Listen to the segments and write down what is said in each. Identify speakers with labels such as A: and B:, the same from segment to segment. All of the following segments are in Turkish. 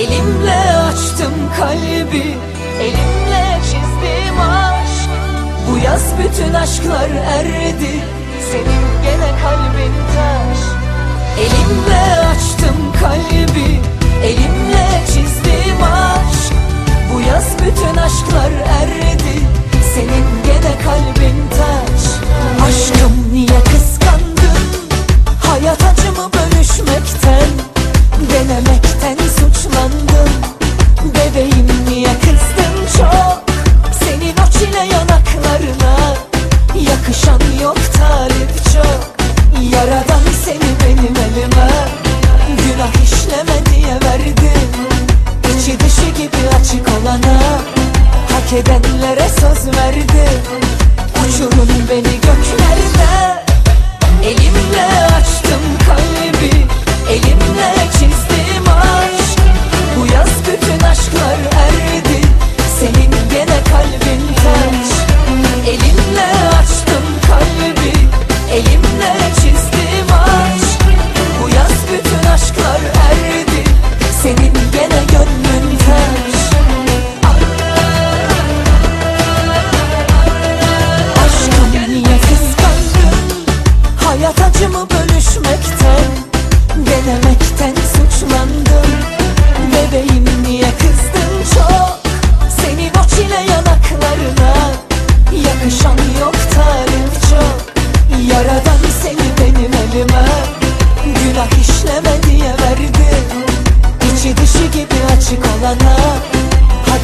A: Elimle açtım kalbi Elimle çizdim aşk Bu yaz bütün aşklar erdi Senin gene kalbin taş. Elimle açtım kalbi Elimle çizdim aşk Bu yaz bütün aşklar erdi Senin gene kalbin taş tarif çok Yaradan seni benim elime. Günah işleme diye verdim. İçi dışı gibi açık olana Hak edenlere söz verdim. Uçurun beni göklerde çizdim aşk Bu yaz bütün aşklar erdi. Senin gene gönlün taş Aşkım niye kıskandın? Hayat acımı bölüşmekten Denemekten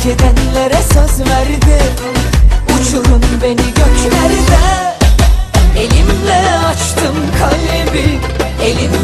A: Hak edenlere söz verdim. Uçurun beni göklerde. Elimle açtım kalbi aşk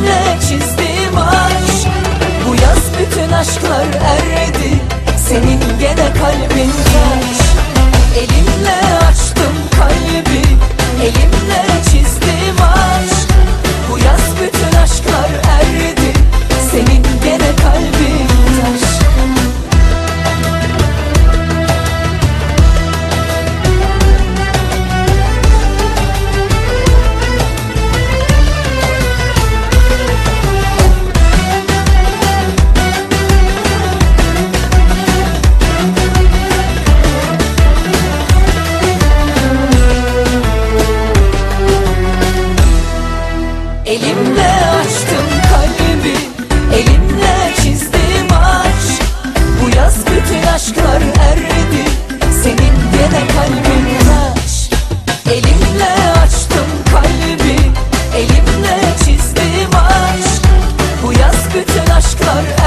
A: aşklar.